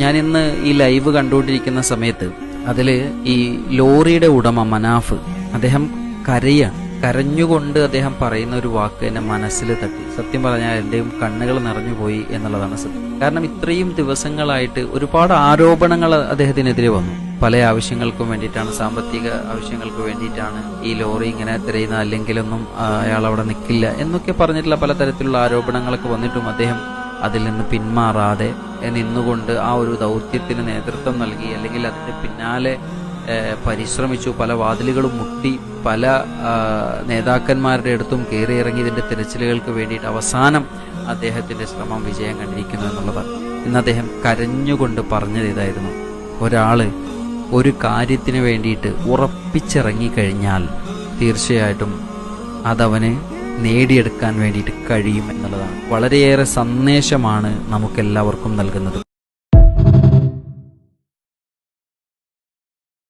ഞാനിന്ന് ഈ ലൈവ് കണ്ടുകൊണ്ടിരിക്കുന്ന സമയത്ത് അതിൽ ഈ ലോറിയുടെ ഉടമ മനാഫ് അദ്ദേഹം കരയാണ് കരഞ്ഞുകൊണ്ട് അദ്ദേഹം പറയുന്ന ഒരു വാക്ക് എന്നെ മനസ്സിൽ തട്ടി. സത്യം പറഞ്ഞാൽ എന്റെയും കണ്ണുകൾ നിറഞ്ഞുപോയി എന്നുള്ളതാണ് സത്യം. കാരണം ഇത്രയും ദിവസങ്ങളായിട്ട് ഒരുപാട് ആരോപണങ്ങൾ അദ്ദേഹത്തിനെതിരെ വന്നു. പല ആവശ്യങ്ങൾക്കും വേണ്ടിയിട്ടാണ് സാമ്പത്തിക ആവശ്യങ്ങൾക്ക് വേണ്ടിയിട്ടാണ് ഈ ലോറി ഇങ്ങനെ തിരയുന്ന അല്ലെങ്കിലൊന്നും അയാൾ അവിടെ നിൽക്കില്ല എന്നൊക്കെ പറഞ്ഞിട്ടുള്ള പലതരത്തിലുള്ള ആരോപണങ്ങളൊക്കെ വന്നിട്ടും അദ്ദേഹം അതിൽ നിന്ന് പിന്മാറാതെ നിന്നുകൊണ്ട് ആ ഒരു ദൗത്യത്തിന് നേതൃത്വം നൽകി. അല്ലെങ്കിൽ അതിന് പിന്നാലെ പരിശ്രമിച്ചു. പല വാതിലുകളും മുട്ടി പല നേതാക്കന്മാരുടെ അടുത്തും കയറി ഇറങ്ങി ഇതിന്റെ തിരച്ചിലുകൾക്ക് വേണ്ടിയിട്ട് അവസാനം അദ്ദേഹത്തിന്റെ ശ്രമം വിജയം കണ്ടിരിക്കുന്നു എന്നുള്ളതാണ് ഇന്ന് അദ്ദേഹം കരഞ്ഞുകൊണ്ട് പറഞ്ഞത് ഇതായിരുന്നു. ഒരാൾ ഒരു കാര്യത്തിന് വേണ്ടിയിട്ട് ഉറപ്പിച്ചിറങ്ങിക്കഴിഞ്ഞാൽ തീർച്ചയായിട്ടും അതവന് നേടിയെടുക്കാൻ വേണ്ടിയിട്ട് കഴിയും എന്നുള്ളതാണ്. വളരെയേറെ സന്ദേശമാണ് നമുക്കെല്ലാവർക്കും നൽകുന്നത്.